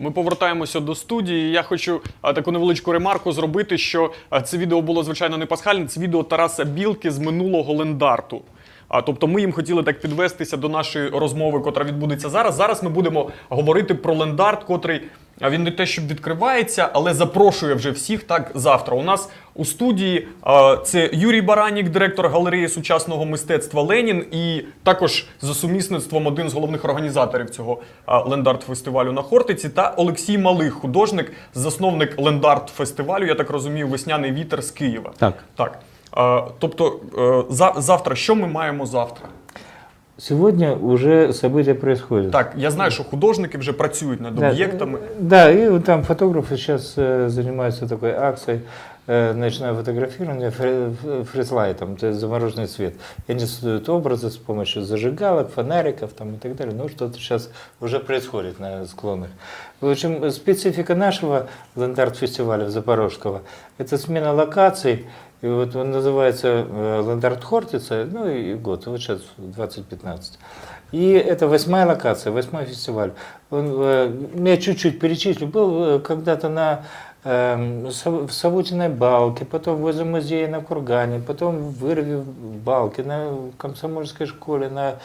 Ми повертаємося до студії. Я хочу а, таку невеличку ремарку зробити, що а, це відео було звичайно не пасхальне. Це відео Тараса Білки з минулого лендарту. А тобто, ми їм хотіли так підвестися до нашої розмови, котра відбудеться зараз. Зараз ми будемо говорити про лендарт, котрий він не те, щоб відкривається, але запрошує вже всіх так завтра. У нас у студії а, це Юрій Баранік, директор галереї сучасного мистецтва Ленін, і також за сумісництвом один з головних організаторів цього а, лендарт-фестивалю на Хортиці, та Олексій Малих, художник, засновник лендарт-фестивалю, я так розумію, весняний вітер з Києва. Так. Так. А, тобто, завтра, що ми маємо завтра? Сегодня уже события происходят. Так, я знаю, що художники вже працюють над Да. Да, и там фотографы сейчас занимаются такой акцией ночное фотографирование фризлайтом, то есть замороженный свет. И они создают образы с помощью зажигалок, фонариков там, и так далее. Ну, что-то сейчас уже происходит на склонах. В общем, специфика нашего ландарт-фестиваля Запорожского – это смена локаций. И вот он называется э, Ландарт Хортица, ну и год, вот сейчас 2015. И это восьмая локация, восьмой фестиваль. Он, э, я чуть-чуть перечислю. Был э, когда-то на эм, в Савутиной балке, потом возле музея на Кургане, потом в Вырве в балке, на комсомольской школе, на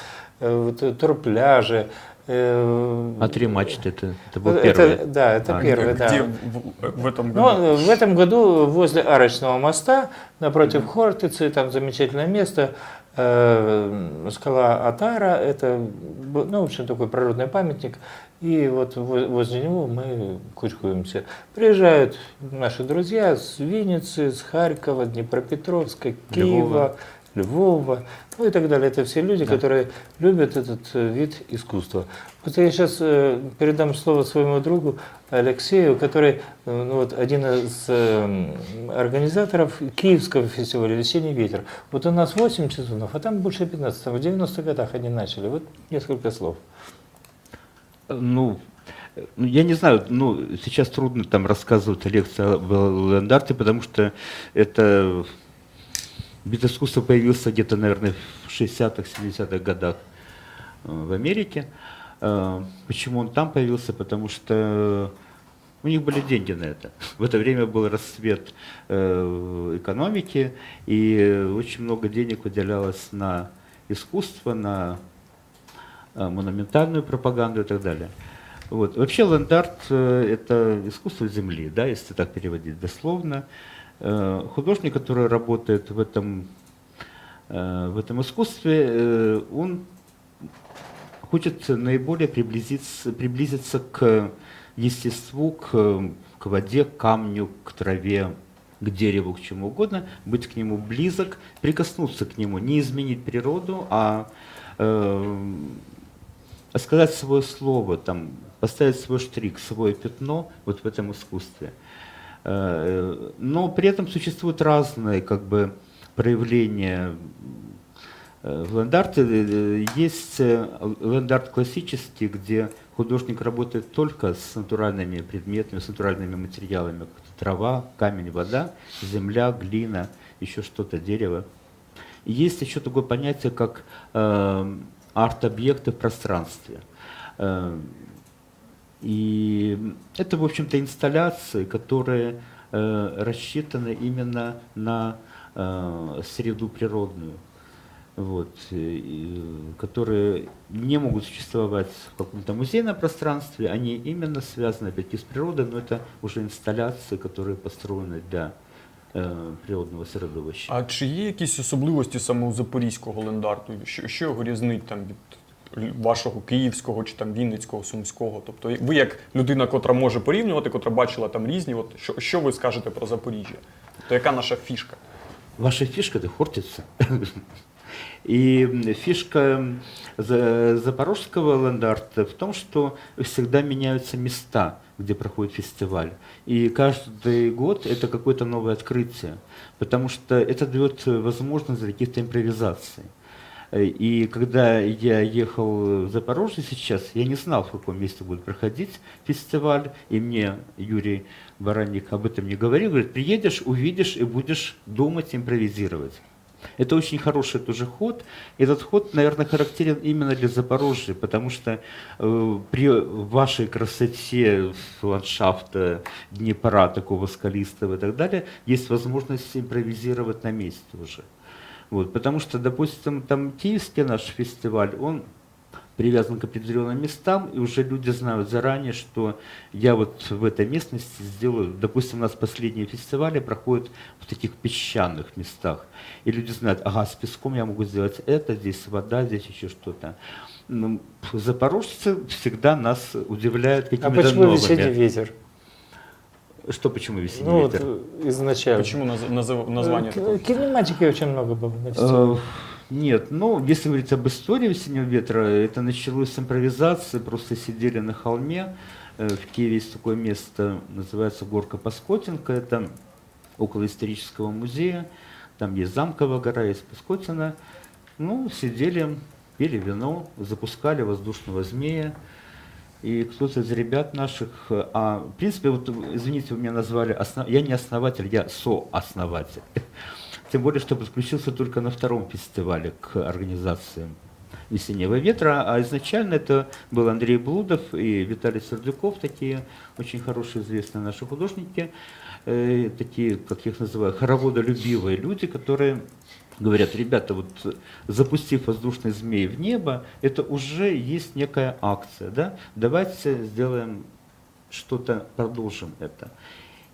э, вот, э, турпляже. Э, А три мачты это, это был это- первый. Да, это А, первый, да. Где в, в этом Ну, году? э, в этом году возле Арочного моста, напротив Хортицы, там замечательное место, э, скала Атара, это, ну, в общем, такой природный памятник, и вот во- возле него мы кучкуемся. Приезжают наши друзья с Винницы, с Харькова, Днепропетровска, Киева, Львова, ну и так далее. Это все люди, которые любят этот э, вид искусства. Вот я сейчас передам слово своему другу Алексею, который э, ну, вот, один из э, организаторов Киевского фестиваля «Весенний ветер». Вот у нас 8 сезонов, а там больше 15. Там в 90-х годах они начали. Вот несколько слов. Ну, э, ну, я не знаю, ну, сейчас трудно там рассказывать лекции о Лендарте, потому что это вид искусства появился где-то, наверное, в 60-х, 70-х годах э, в Америке. Э, Почему он там появился? Потому что у них были деньги на это. В это время был расцвет э, экономики, и очень много денег выделялось на искусство, на монументальную пропаганду и так далее. Вот. Вообще ландарт это искусство земли, да, если так переводить дословно. Э, Художник, который работает в этом, э, в этом искусстве, э, он хочет наиболее приблизиться, приблизиться к естеству, к, к воде, к камню, к траве, к дереву, к чему угодно, быть к нему близок, прикоснуться к нему, не изменить природу, а а сказать свое слово, там, поставить свой штрих, свое пятно вот в этом искусстве. Э, Но при этом существуют разные как бы, проявления э, в лендарте. Э, Есть э, лендарт классический, где художник работает только с натуральными предметами, с натуральными материалами, трава, камень, вода, земля, глина, еще что-то, дерево. Есть еще такое понятие, как э, арт-объекты в пространстве. Э, и это, в общем-то, инсталляции, которые э, рассчитаны именно на э, среду природную, вот, и, которые не могут существовать в каком-то музейном пространстве, они именно связаны опять-таки с природой, но это уже инсталляции, которые построены для э, природного середовища. А чи є якісь особливості саме у запорізького лендарту? Що, що його різнить там від вашого київського чи там вінницького, сумського? Тобто ви як людина, котра може порівнювати, котра бачила там різні, от що, що ви скажете про Запоріжжя? Тобто яка наша фішка? Ваша фишка это хортица. И фишка за- запорожского ландарта в том, что всегда меняются места, где проходит фестиваль. И каждый год это какое-то новое открытие, потому что это дает возможность для каких-то импровизаций. Э, И когда я ехал в Запорожье сейчас, я не знал, в каком месте будет проходить фестиваль, и мне Юрий Баранник об этом не говорил, говорит, приедешь, увидишь и будешь думать, импровизировать. Это очень хороший тоже ход. Этот ход, наверное, характерен именно для Запорожья, потому что э, при вашей красоте ландшафта Днепра, такого скалистого и так далее, есть возможность импровизировать на месте уже. Вот, потому что, допустим, там Киевский наш фестиваль, он привязан к определенным местам, и уже люди знают заранее, что я вот в этой местности сделаю, допустим, у нас последние фестивали проходят в таких песчаных местах, и люди знают, ага, с песком я могу сделать это, здесь вода, здесь еще что-то. Ну, запорожцы всегда нас удивляют А какими-то почему новыми. весенний ветер? Что почему весенний Ну, вот ветер? э, изначально. Почему наз- назов- название Э, такое? Кинематики очень много было. Э, Нет, ну, если говорить об истории весеннего ветра, это началось с импровизации, просто сидели на холме, в Киеве есть такое место, называется Горка Паскотинка, это около исторического музея, там есть Замковая гора, есть Паскотина, ну, сидели, пили вино, запускали воздушного змея, и кто-то из ребят наших, э, а в принципе, вот извините, вы меня назвали, основ- я не основатель, я сооснователь. Тем более, что подключился только на втором фестивале к организации «Весеннего ветра», а изначально это был Андрей Блудов и Виталий Сердюков, такие очень хорошие известные наши художники, э, такие, как я их называю, хороводолюбивые люди, которые говорят, ребята, вот запустив воздушный змей в небо, это уже есть некая акция, да? Давайте сделаем что-то, продолжим это.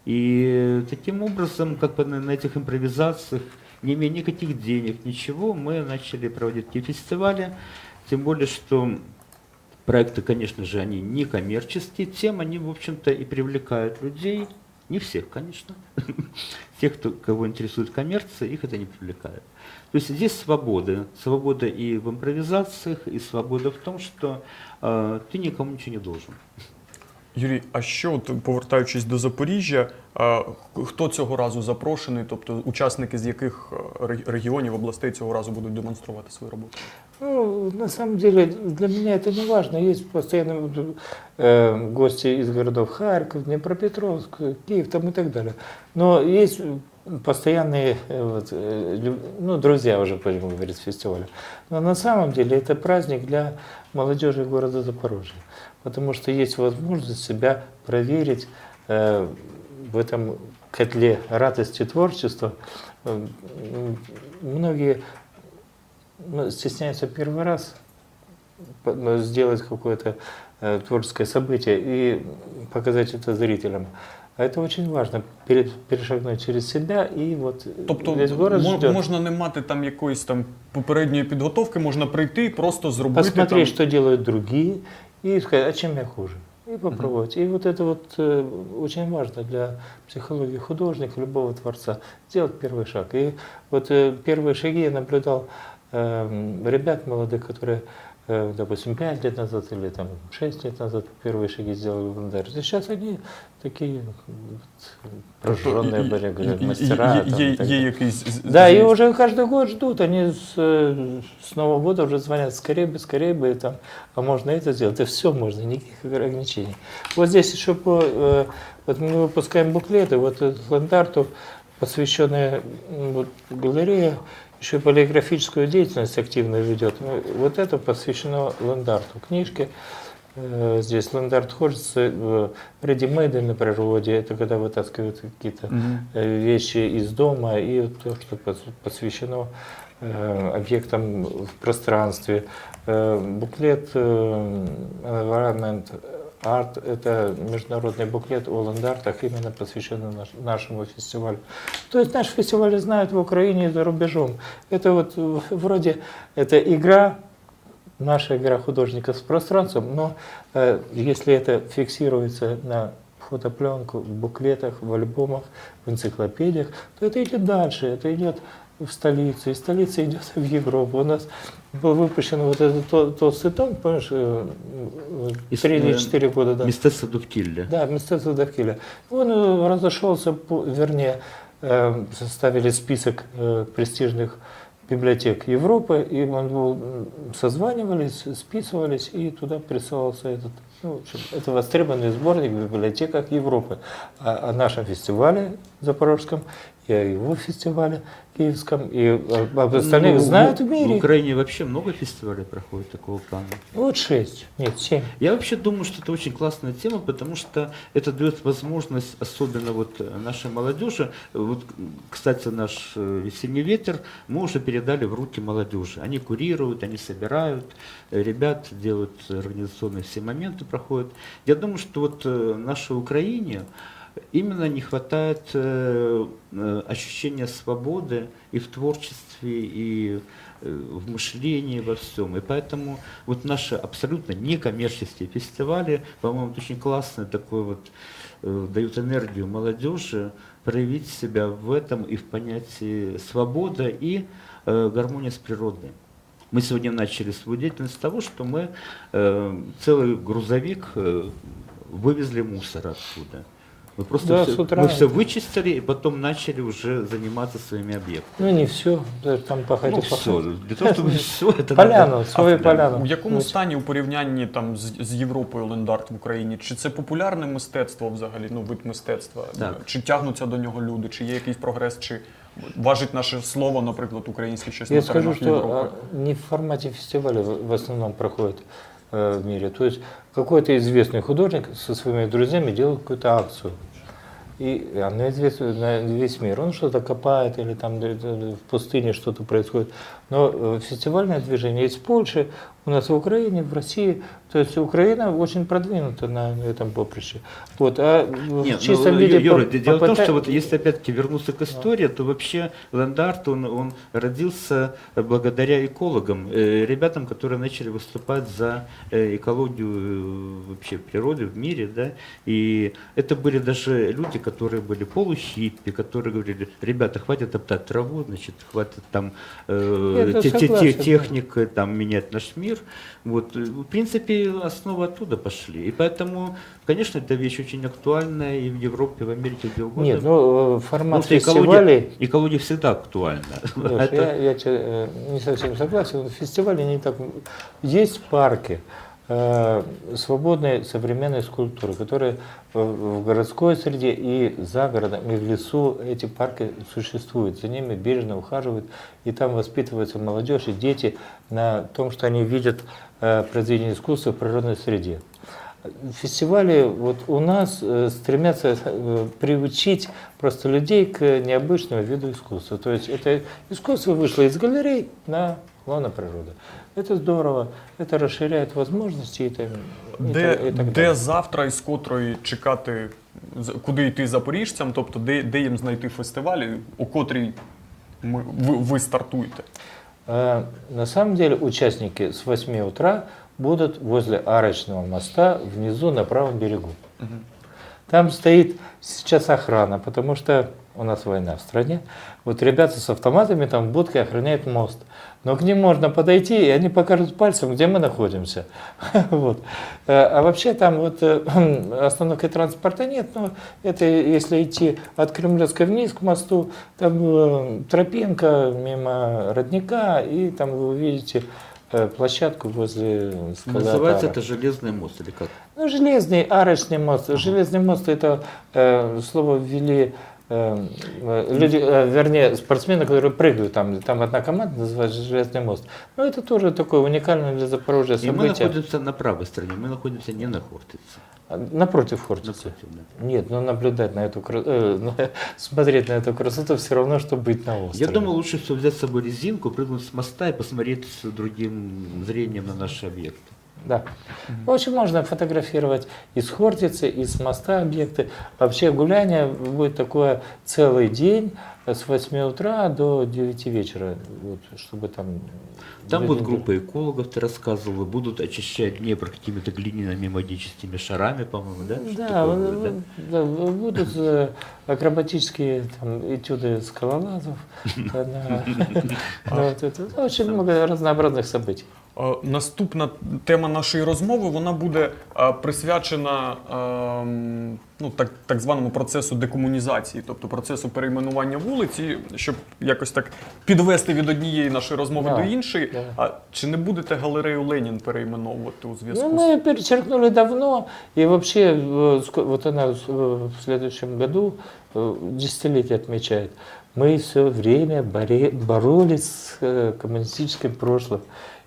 И таким образом, как бы на этих импровизациях, не имея никаких денег, ничего, мы начали проводить такие фестивали, тем более, что проекты, конечно же, они не коммерческие, тем они, в общем-то, и привлекают людей, не всех, конечно, тех, кто, кого интересует коммерция, их это не привлекает. То есть здесь свобода, свобода и в импровизациях, и свобода в том, что э, ты никому ничего не должен. Юрій, а що, от, повертаючись до Запоріжжя, а, х- хто цього разу запрошений, тобто учасники з яких е, ре- регіонів, областей цього разу будуть демонструвати свою роботу? Ну, на самом деле, для меня это не важно. Есть постоянно э, гости из городов Харьков, Днепропетровск, Киев там и так далее. Но есть постоянные э, вот, э, ну, друзья уже, будем говорить, фестиваля. Но на самом деле это праздник для молодежи города Запорожья. Потому что есть возможность себя проверить э, в этом котле радости творчества. Многие ну, стесняются первый раз по- ну, сделать какое-то э, творческое событие и показать это зрителям. А это очень важно, пере- перешагнуть через себя и вот Тобто весь город мо- ждет. можна не мати там якоїсь там попередньої підготовки, можна прийти і просто зробити Посмотреть, там... что делают другие, и сказать, а чем я хуже. И попробовать. И вот это вот э, очень важно для психологии художника, любого творца, сделать первый шаг. И вот э, первые шаги я наблюдал э, ребят молодых, которые, э, допустим, 5 лет назад или там 6 лет назад первые шаги сделали в Ландаре. Сейчас они такие вот, прожженные были, говорят, Є- мастера. є- там, є- и так є далее. якийсь з- Да, и зміст. уже каждый год ждут, они с, э, с Нового года уже звонят, скорее бы, скорее бы, там, а можно это сделать, и все можно, никаких ограничений. Вот здесь еще по, э, вот мы выпускаем буклеты, вот этот ландарту, посвященная м, вот, галерея, еще полиграфическую деятельность активно ведет. Ну, Вот это посвящено ландарту, книжке. Э, Здесь ландарт хочется, э, ready-made на природе, это когда вытаскивают какие-то Мгм. э, вещи из дома и то, что пос- посвящено объектам в пространстве. Буклет Environment Art – это международный буклет о ландартах, именно посвященный наш- нашему фестивалю. То есть наш фестиваль знают в Украине и за рубежом. Это вот э, вроде это игра, наша игра художника с пространством, но э, если это фиксируется на фотопленку, в буклетах, в альбомах, в энциклопедиях, то это идет дальше, это идет в столицу, и столица идет в Европу. У нас был выпущен вот этот то- толстый том, помнишь, э, Из- три или э, четыре года, да. Мистецтво довкілля. Да, Министерство Давкиля. Он э, разошелся, вернее, э, составили список э, престижных библиотек Европы, и он был, созванивались, списывались, и туда присылался этот Ну, в общем, это востребованный сборник в библиотеках Европы. А о нашем фестивале запорожском, и о его фестивале киевском, и об об остальных Ну, знают в В мире. Украине вообще много фестивалей проходит такого плана. Вот шесть, нет, семь. Я вообще думаю, что это очень классная тема, потому что это дает возможность, особенно вот э, нашей молодежи, вот, кстати, наш э, «Весенний ветер» мы уже передали в руки молодежи. Они курируют, они собирают, э, ребят делают организационные все моменты, проходят. Я думаю, что вот э, нашей Украине именно не хватает э, э, ощущения свободы и в творчестве, и в мышлении, во всем. И поэтому вот наши абсолютно некоммерческие фестивали, по-моему, очень классный такой вот, дают энергию молодежи проявить себя в этом и в понятии свобода и гармония с природой. Мы сегодня начали свою деятельность с того, что мы э, целый грузовик э, вывезли мусор оттуда. Мы просто Да, все, с утра мы все это- вычистили и потом начали уже заниматься своими объектами. Ну, не все, там пахать Ну, и все. пахать. Для того, чтобы все это Поляну, надо- свою А, да. поляну. У якому Ну, стані у порівнянні там з, з Європою лендарт в Україні? Чи це популярне мистецтво взагалі? Ну, вид мистецтва? Так. Чи тягнуться до нього люди? Чи є якийсь прогрес? Чи важить наше слово, наприклад, українське щось Я скажу, что Європи? а, не в формате фестиваля в основном проходит э, в мире. То есть какой-то известный художник со своими друзьями делает какую-то акцию. И она известна на весь мир. Он что-то копает или там д- д- в пустыне что-то происходит. Но э, фестивальное движение есть в Польше, у нас в Украине, в России. То есть Украина очень продвинута на этом поприще. Вот, а в Нет, чистом ну, виде Юра, по- дело в том, попыта- что вот если опять-таки вернуться к истории, то вообще Ландарт, он, он родился благодаря экологам, э, ребятам, которые начали выступать за э, экологию э, вообще природы в мире, да, и это были даже люди, которые были полухиппи, которые говорили, ребята, хватит топтать траву, значит, хватит там э, Это те- те- те- согласен, да. там менять наш мир. Вот, э, в принципе, основы оттуда пошли. И поэтому, конечно, эта вещь очень актуальная и в Европе, и в Америке, где угодно. Нет, ну э, Потому формат что фестивалей... экология, экология всегда актуальна. Леш, Это- я, я э, не совсем согласен. Фестивали не так. Есть парки э, свободной современной скульптуры, которые в, городской среде и за городом, и в лесу эти парки существуют. За ними бережно ухаживают, и там воспитывается молодежь и дети на том, что они видят э, произведения искусства в природной среде. Фестивали вот у нас э, стремятся э, приучить просто людей к необычному виду искусства. То есть это искусство вышло из галерей на лоно природы. Это здорово, это расширяет возможности и, так- и Де, так- и так де далее. завтра і з котрої чекати, з- куди йти запоріжцям, тобто де, де їм знайти фестивалі, у котрій ми, ви, ви стартуєте? Э, На самом деле участники с 8 утра будут возле арочного моста внизу на правом берегу. Там стоит сейчас охрана, потому что у нас война в стране. Вот ребята с автоматами там в будке охраняют мост. Но к ним можно подойти, и они покажут пальцем, где мы находимся. Вот. Э, А вообще там вот э, остановки транспорта нет, но это если идти от Кремлевской вниз к мосту, там э, тропинка мимо родника, и там вы увидите площадку возле скалы Называется это железный мост или как? Ну, железный, арочный мост. Железный мост это э, слово ввели э, э, люди, э, вернее, спортсмены, которые прыгают там. Там одна команда называется Железный мост. Но это тоже такое уникальное для Запорожья И мы событие. находимся на правой стороне, мы находимся не на Хортице. Напротив Хортицы. Напротив, да. Нет, но наблюдать на эту красоту, смотреть на эту красоту все равно, что быть на острове. Я думаю, лучше всего взять с собой резинку, прыгнуть с моста и посмотреть с другим зрением на наши объекты. Да. В общем, можно фотографировать из Хортицы, из моста объекты. Вообще гуляние будет такое целый день с 8 утра до 9 вечера, вот, чтобы там... Там были. группа экологов, ты рассказывал, будут очищать Днепр какими-то глиняными магическими шарами, по-моему, да? Да, такое будет, да? да, будут э, акробатические там, этюды скалолазов. Очень много разнообразных событий. Е, Наступна тема нашої розмови вона буде е, присвячена ем, ну, так, так званому процесу декомунізації, тобто процесу перейменування вулиці, щоб якось так підвести від однієї нашої розмови Да, до іншої. да. А чи не будете галерею Ленін перейменовувати у зв'язку Ну, з мы перечеркнули давно, и вообще э, ско- вот она э, в следующем году э, десятилетие отмечает. Мы все время боре- боролись с э, коммунистическим прошлым.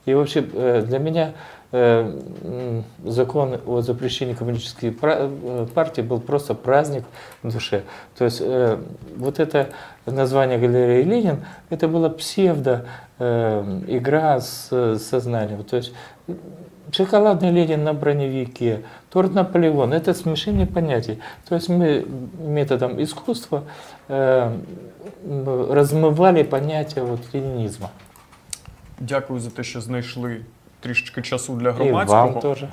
И вообще э, для меня э, закон о запрещении коммунистической э, партии был просто праздник в душе. То есть вот это название галереи Ленин, это была псевдо игра с сознанием. То есть Шоколадный Ленин на броневике, торт Наполеон – это смешение понятий. То есть мы методом искусства размывали понятие вот ленинизма. Дякую за те, що знайшли трішечки часу для громадського. вам тоже.